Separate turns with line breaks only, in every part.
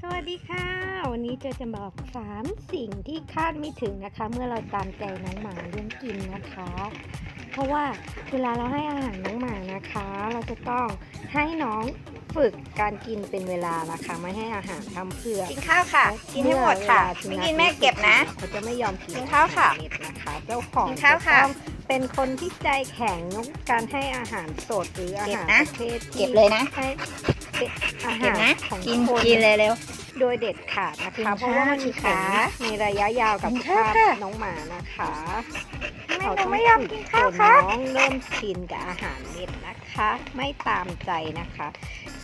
สวัสดีค่ะ วันนี้เจะจะบอกสามสิ่งที่คาดไม่ถึงนะคะ เมื่อเราตามใจน้องหมาเรื่องกินนะคะ เพราะว่าเวลาเราให้อาหารน้องหมานะคะ เราจะต้องให้น้องฝึกการกินเป็นเวลานะคะไม่ให้อาหารทำเพื่อ
กินข้าวค่ะ กินให้หมดค่ะ
เมื่อเวลา
ไม่กินแม่เก็บนะ
เขาจะไม่ยอมกิน
กินข้าวค่ะ
เม็ดนะคะเจ้าของ
กินข้าวค่ะ
จต้องเป็นคนที่ใจแข็งการให้อาหารสดหรืออา
เก็บ
หาร
นะ
ประเภทที่
เก็บเลยนะ
ให้ เป็นอา
เก็
หา
บ
ร
นะ
ของ
กิน
คน
กินเลยเร็ว
โดยเด็ดขาดนะ
กิน
คะเพราะว่ามัน
ข้าว
มีผล
สิคะ
ในระยะยาวกับ
กิน
สุข
ข้าว
ภาพ
ค่ะ
น้องหมานะคะ
ทำไม
เขา
หนู
ต้อง
ไม่ยอมกินข้าว
จ
คะ
น้องเริ่มชินกับอาหารเม็ดนะคะ ไม่ตามใจนะคะ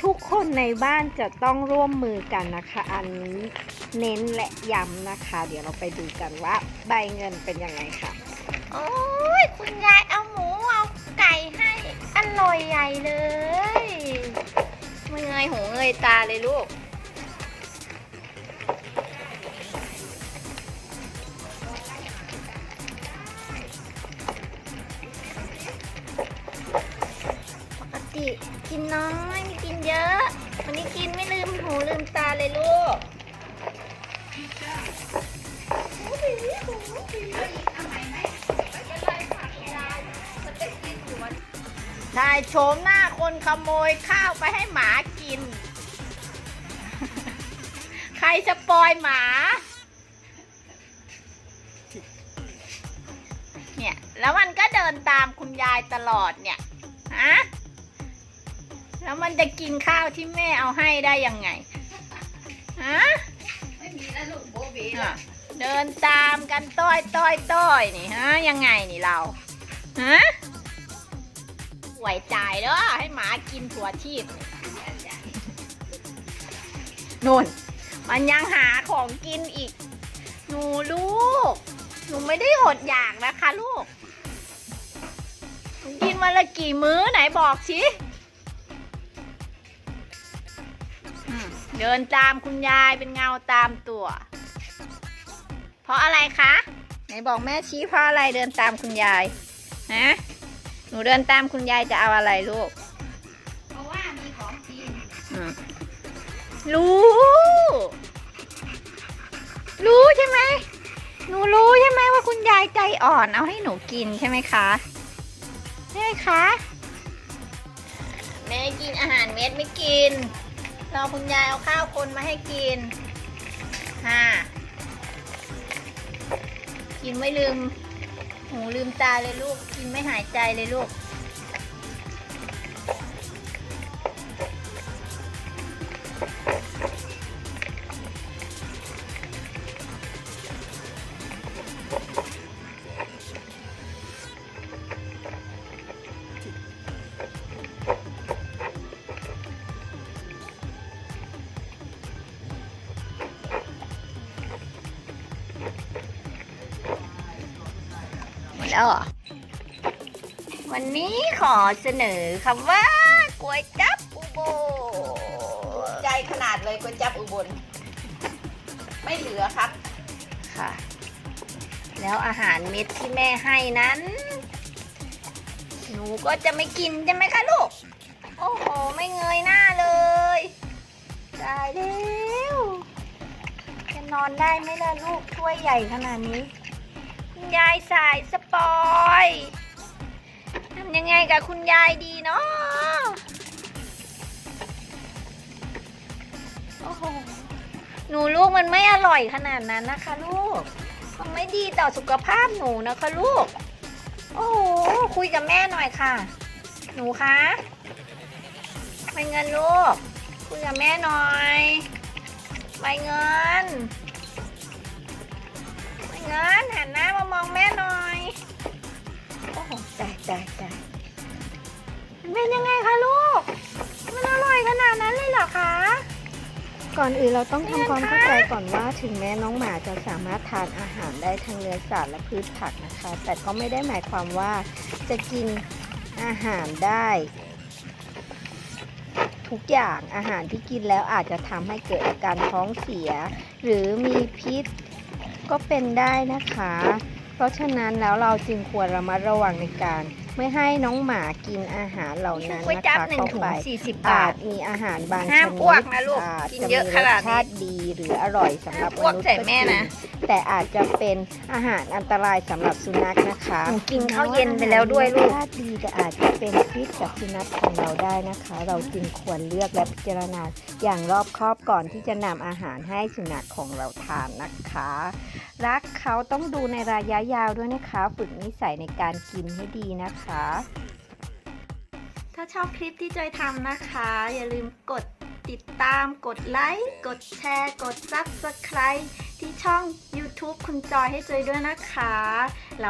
ทุกคนในบ้านจะต้องร่วมมือกันนะคะ อันนี้เน้นและย้ำนะคะ เดี๋ยวเราไปดูกันว่า ใบเงินเป็นยังไงค่ะ
โอ้ยคุณ ยตาเลยลูก ปกติกินน้อยไม่กินเยอะ วันนี้กินไม่ลืมหูลืมตาเลยลูกได้โฉมหน้าคนขโมยข้าวไปให้หมากิน ใครจะปล่อยหมา เนี่ย แล้วมันก็เดินตามคุณยายตลอดเนี่ยฮะแล้วมันจะกินข้าวที่แม่เอาให้ได้ยังไงฮะ
ไม่มีแล้วลูกโบบี
อะเดินตามกันต้อยต้อยต้อยนี่ฮะยังไงนี่เราฮะหวยจ่ายเด้อให้หมากินถั่วชีพนุ่น มันยังหาของกินอีก หนูลูก หนูไม่ได้อดอยากนะคะลูก หนูกินวันละกี่มื้อไหนบอกสิอืมเดินตามคุณยายเป็นเงาตามตัว เพราะอะไรคะ ไหนบอกแม่ชี้เพราะอะไรเดินตามคุณยาย ฮะ หนูเดินตามคุณยายจะเอาอะไรลูก
เพราะว่ามีของกิน
อืมรู้รู้ ยายใจอ่อนเอาให้หนูกินใช่ไหมคะใช่ไหมคะแม่กินอาหารเม็ดไม่กินรอคุณยายเอาข้าวคนมาให้กินฮ่ะกินไม่ลืมหูลืมตาเลยลูก กินไม่หายใจเลยลูก แล้วเหรอ วันนี้ขอเสนอคำว่าก๋วยจับอุโบ
ใจขนาดเลยก๋วยจับอุบล ไม่เหลือครับ
ค่ะ แล้วอาหารเม็ดที่แม่ให้นั้น หนูก็จะไม่กินใช่ไหมคะลูก โอ้โห ไม่เงยหน้าเลยตายแล้วจะนอนได้ไหมล่ะลูกถ้วยใหญ่ขนาดนี้คุณยายสายสปอย ทำยังไงกับคุณยายดีเนาะโอ้โห หนูลูกมันไม่อร่อยขนาดนั้นนะคะลูก มันไม่ดีต่อสุขภาพหนูนะคะลูก โอ้โห คุยกับแม่หน่อยค่ะ หนูคะไปเงินลูก คุยกับแม่หน่อยไปเงินไปเงินหันหน้ามามองแม่หน่อย โอ้โหใจใจใจมันเป็นยังไงคะลูก มันอร่อยขนาดนั้นเลยเหรอคะ
ก่อนอื่นเราต้องทำความเข้าใจก่อนว่าถึงแม้น้องหมาจะสามารถทานอาหารได้ทั้งเนื้อสัตว์และพืชผักนะคะ แต่ก็ไม่ได้หมายความว่าจะกินอาหารได้ทุกอย่างอาหารที่กินแล้วอาจจะทำให้เกิดอาการท้องเสีย หรือมีพิษก็เป็นได้นะคะ เพราะฉะนั้นแล้วเราจึงควรระมัดระวังในการ ไม่ให้น้องหมากินอาหารเหล่า
นี่
นั้น
ก๋วย
นะ
จั๊บ
คะ
หนึ่ง
เข้า
ถุง
ไป
สี่สิบ
อา
บาท
จมีอาหารบางช
ห้าม
นิ
อ้วก
ด
นะลูก
อาจ
กิน
จะ
เยอะ
มี
ข
ร
นา
ส
ดนี้
ชาติดีหรืออร่อยสำหรับ
อ้วก
มนุษย์
ใส่
ก็
แม่
จริง
นะ
แต่อาจจะเป็นอาหารอันตรายสำหรับสุนัขนะคะ
หนูกินข้าวเย็นไปแล้วด้วยลูก
รสชาติดีแต่อาจจะเป็นพิษกับสุนัขของเราได้นะคะ เราจึงควรเลือกและพิจารณาอย่างรอบคอบก่อนที่จะนำอาหารให้สุนัขของเราทานนะคะ รักเขาต้องดูในระยะยาวด้วยนะคะ ฝึกนิสัยในการกินให้ดีนะคะ
ถ้าชอบคลิปที่จอยทำนะคะ อย่าลืมกดติดตาม กดไลค์ กดแชร์ กด Subscribe ที่ช่อง YouTube คุณจอยให้จอยด้วยนะคะเรา